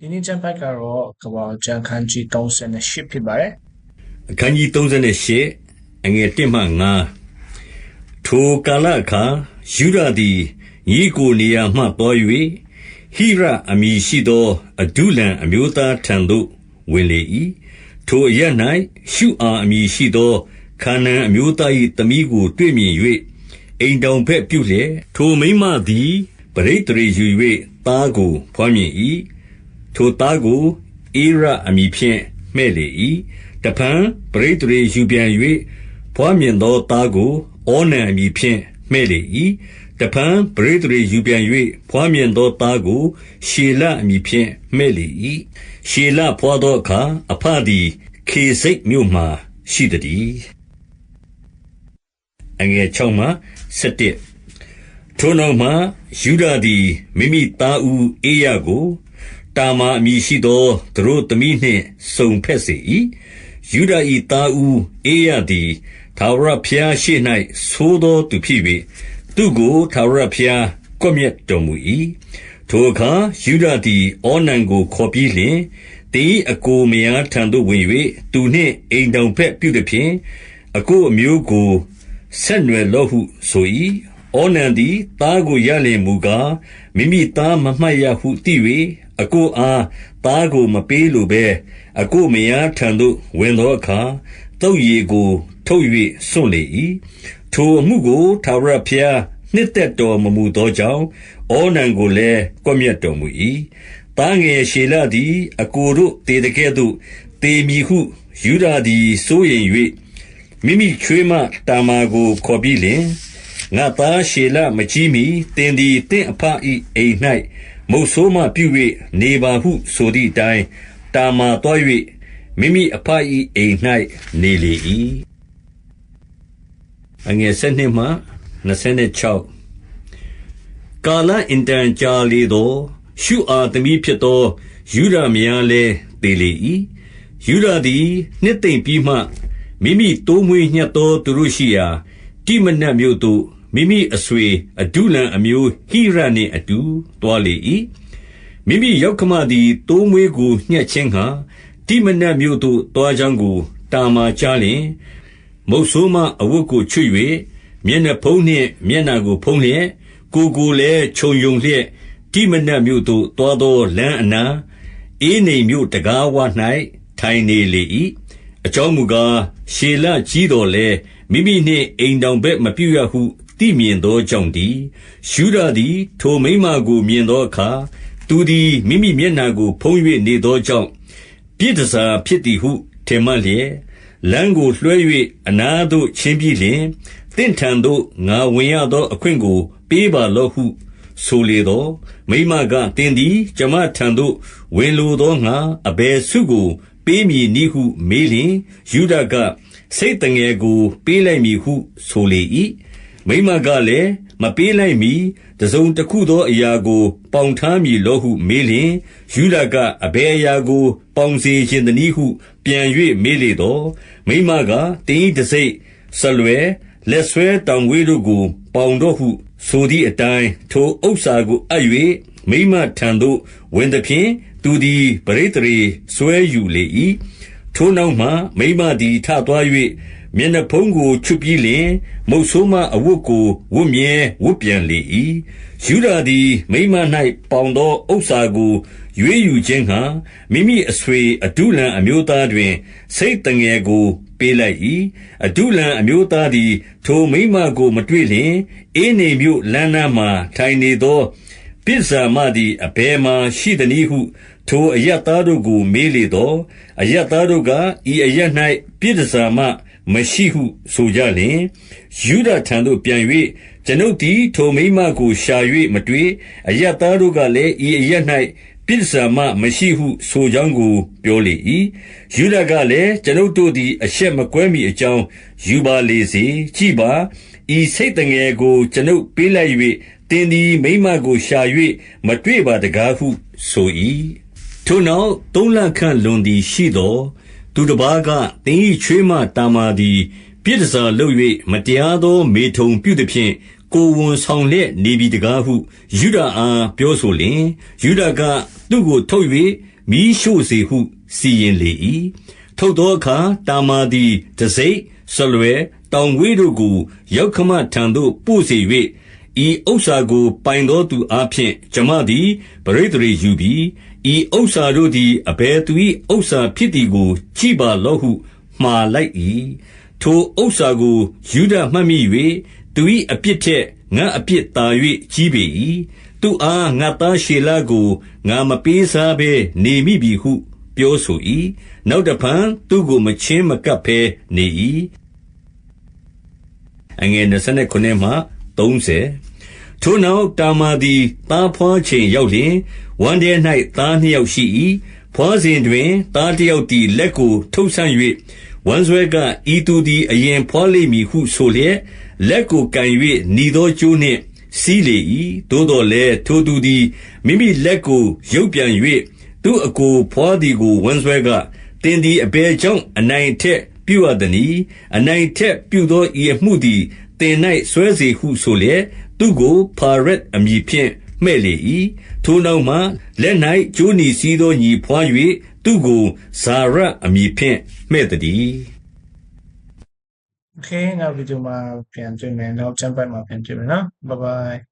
ဒီနေ့ကျမ်းဖတ်ကတော့ကပ္ပကျမ်းခန်းကြီး38ဖြစ်ပါတယ်အခန်းကြီး38အငယ်1မှ5ထိုကာလအခါယူဒသည်ညီကိုနေရာမှတော်၍ဟိရအမည်ရှိသောအဒုလံအမျိုးသားထံသို့ဝင်လေ၏ထိုအရ၌ရှုအာအမည်ရှိသောခါနန်အမျိုးသား၏သမီးကို တွေ့မြင်၍အိမ်တောင်ဘက်ပြုလျက်ထိုမိန်းမသည်ပရိသေရေယူ၍သားကိုဖွားမြင်၏ ထိုသားကို ဧရအမည်ဖြင့် မှဲ့လေ၏တဖန်ပရိသေရေယူပြန်၍ဖွားမြင်သောသားကို ဩနံအမည်ဖြင့် မှဲ့လေ၏တဖန်ပရိသေရေယူပြန်၍ဖွားမြင်သောသားကို ရှေလအမည်ဖြင့် မှဲ့လေ၏ရှေလဖွားသောအခါအဖသည် ခေစိတ်မြို့မှရှိသည်အငယ်6မှ7ထိုနောက်မှယူဒာသည် မိမိသားဦးအေရကို တာမာအမည်ရှိသောသူတို့သမီးနှင့် စုံဖက်စေ၏ယူဒာ၏သားဦးအေရသည်သာဝရဖျားရှိ၌သိုးသောသူဖြစ်၍သူကိုသာဝရဖျား ကွမျက်တော်မူ၏ထိုအခါယူဒာသည်အောနံကို ခေါ်ပြီးလျှင်တင်းအကိုမယားထံသို့ ဝင်၍သူနှင့် အိမ်တောင်ဖက် ပြုသည်ဖြင့်အကိုအမျိုးကို ဆက်နွယ်လော့ဟု ဆို၏။ဩနံသည် သားကိုရလျှင်မူကား မိမိသား မမှတ်ရဟု သိ၍ အစ်ကိုအား သားကိုမပေးလိုဘဲအစ်ကိုမယားထံသို့ ဝင်သောအခါ သုတ်ရည်ကို ထုတ်၍စွန့်လေ၏။ထိုအမှုကို ထာဝရဘုရား နှစ်သက်တော်မမူသောကြောင့် ဩနံကိုလည်း ကွပ်မျက်တော်မူ၏။သားငယ်ရှေလသည် အစ်ကိုတို့သေသကဲ့သို့ သေမည်ဟု ယုဒသည် စိုးရိမ်၍မိမိချွေးမတာမာကို ခေါ်ပြီးလျှင် ငါသားရှေလမကြီးမီတင်သည်တင့်အဖဤအိမ်၌ မုတ်ဆိုးမပြု၍နေပါဟုဆိုသည့်အတိုင်း တာမာတော်၍မိမိအဖဤအိမ်၌နေလေ၏အငယ်၁၂မှ26ကာလအင်တန်ကြာလေသောရှုအာသမီးဖြစ်သောယူဒမယားလည်း သေလေ၏ယူဒသည် နှစ်သိမ့်ပြီးမှ မိမိတိုးမွေးညှပ်သော သူတို့ရှိရာ တိမနတ်မြို့သို့ မိမိအဆွေအဒုလံအမျိုးဟိရနှင့်အတူသွားလေ၏မိမိရောက်ခမသည်တိုးမွေးကို ညှက်ခြင်းဟံတိမနတ်မြို့သို့ သွားကြောင်းကို တာမာကြားလျင် မုတ်ဆိုးမအဝတ်ကို ချွတ်၍မျက်နှာဖုံးနှင့် မျက်နှာကို ဖုံးလျက် ကိုကိုလည်း ခြုံယုံလျက် တိမနတ်မြို့သို့ သွားသောလမ်းအနာအေးနေမြို့တကားဝ၌ထိုင်နေလေ၏အကြောင်းမူကား ရှေလကြီးတော်လဲမိမိနှင့် အိမ်တောင်ဘက်မပြုရဟု သိမြင်သောကြောင့်တည်းယူဒာသည် ထိုမိမကို မြင်သောအခါ သူသည် မိမိမျက်နှာကို ဖုံး၍နေသောကြောင့် ပြစ်ဒစာဖြစ်သည်ဟု ထင်မှတ်လျက် လမ်းကိုလွှဲ၍အနားသို့ ချင်းပြီးလျင်တင့်ထံသို့ ငါဝင်ရသောအခွင့်ကို ပေးပါလော့ဟု ဆိုလေသောမိမကတင်းသည် ကျမထံသို့ ဝင်လိုသောငါအဘယ်ဆုကို ပေးမည်နည်းဟု မေးလျင်ယူဒကစိတ်တငယ်ကို ပေးလိုက်မည်ဟု ဆိုလေ၏ မိမကလည်း မပေးလိုက်မီတစုံတခုသောအရာကို ပေါင်ထားမည်လောဟု မေးလျင်ယူဒက အဘယ်အရာကို ပေါင်စေခြင်းတနည်းဟု ပြန်၍မေးလေတော့မိမကတင်းဤတစိ့ဆလွယ် လက်ဆွဲတောင်ဝေးတို့ကို ပေါင်တော့ဟု ဆိုသည့်အတိုင်း ထိုဥစ္စာကိုအပ်၍မိမထံသို့ ဝင်သည်ဖြင့် သူသည်ပရိသေရေဆွဲယူလေ၏ထိုနောက်မှ မိမသည် ထသွား၍ မျက်နှာဖုံးကို ချွတ်ပြီးလျှင် မုတ်ဆိုးမအဝတ်ကို ဝတ်မြဲဝတ်ပြန်လေ၏ယူဒာသည် မိမ၌ပေါင်သောဥစ္စာကို ရွေးယူခြင်းဟံမိမိအဆွေအဒုလံအမျိုးသားတွင်စိတ်တငယ်ကို ပေးလိုက်၏အဒုလံအမျိုးသားသည် ထိုမိမကို မတွေ့လျင်အေးနေမြို့လမ်းနားမှထိုင်နေသောပိဇာမသည် အဘယ်မှရှိသနည်းဟု ထိုအရသားတို့ကို မေးလေတော့အရသားတို့က ဤအရ၌ပြစ်ဒစာမ မရှိဟုဆိုကြလျင်ယူဒထံသို့ပြန်၍ကျွန်ုပ်သည်ထိုမိမကိုရှာ၍မတွေ့အရသားတို့ကလည်းဤအရ၌ပြစ်ဒစာမမရှိဟုဆိုကြောင်းကိုပြောလေ၏ယူဒကလည်းကျွန်ုပ်တို့သည်အရှက်မကွဲမီအကြောင်းယူပါလေစေကြည်ပါဤစိတ်တငယ်ကိုကျွန်ုပ်ပေးလိုက်၍တင်းသည်မိမကိုရှာ၍မတွေ့ပါတကားဟုဆို၏ထိုနောက်သုံးလခန့်လွန်သည်ရှိသော သူတပါးက သင်၏ချွေးမတာမာသည် ပြစ်ဒစာလုပ်၍မတရားသော မေထုန်ပြုသဖြင့် ကိုယ်ဝန်ဆောင်လျက် နေပြီတကားဟု ယုဒအား ပြောဆိုလျှင် ယုဒက သူ့ကိုထုတ်၍မီးရှို့စေဟု စီရင်လေ၏ထုတ်သောအခါ တာမာသည်တစိမ့်ဆလွယ် တောင်ဝေးတို့ကိုရောက်ခမထံသို့ ပို့စေ၍ ဤဥစ္စာကို ပိုင်သောသူအားဖြင့် ကျွန်မသည်ပရိသေရေယူပြီးဤဥစ္စာတို့သည် အဘယ်သူ၏ဥစ္စာဖြစ်သည်ကို ကြည့်ပါလော့ဟု မှားလိုက်၏ထိုဥစ္စာကိုယူဒမှတ်မိ၍သူ၏အပြစ်ထက် ငါအပြစ်သာ၍ကြီးပေ၏သူအား ငါသားရှေလကို ငါမပေးစားဘဲ နေမိပြီဟု ပြောဆို၏နောက်တဖန် သူကို မချင်းမကပ်ဘဲနေ၏အငယ်29မှ30 ထိုနောက်တာမာသည် သားဖွားချိန်ရောက်လျင် ဝမ်းထဲ၌သားနှစ်ယောက်ရှိ၏ဖွားစဉ်တွင် သားတစ်ယောက်သည် လက်ကိုထုတ်ဆန့်၍ဝမ်းဆွဲက ဤသူသည် အရင်ဖွားလိမ့်မည်ဟုဆိုလျက် လက်ကိုကန်၍หนีသောကျိုးနှင့် စီးလေ၏သို့တော်လည်း ထိုသူသည် မိမိလက်ကို ရုပ်ပြန်၍သူ့အကိုဖွားသည်ကို ဝမ်းဆွဲကတင်သည် အဘယ်ကြောင့် အနိုင်ထက်ပြုအပ်သည်အနိုင်ထက်ပြုသော ဤအမှုသည်တင်၌ဆွဲစေဟုဆိုလျက် သူကိုဖာရက်အမည်ဖြင့်မှဲ့လေ၏ထိုနောက်မှလက်၌ကျိုးနီစည်းသောညီဖွား၍သူကိုဇာရအမည်ဖြင့်မှဲ့သည် โอเคနောက်ဗီဒီယိုမှာပြန်တွေ့မယ်နောက်ကျမ်းပတ်မှာပြန်တွေ့မယ်နော် bye bye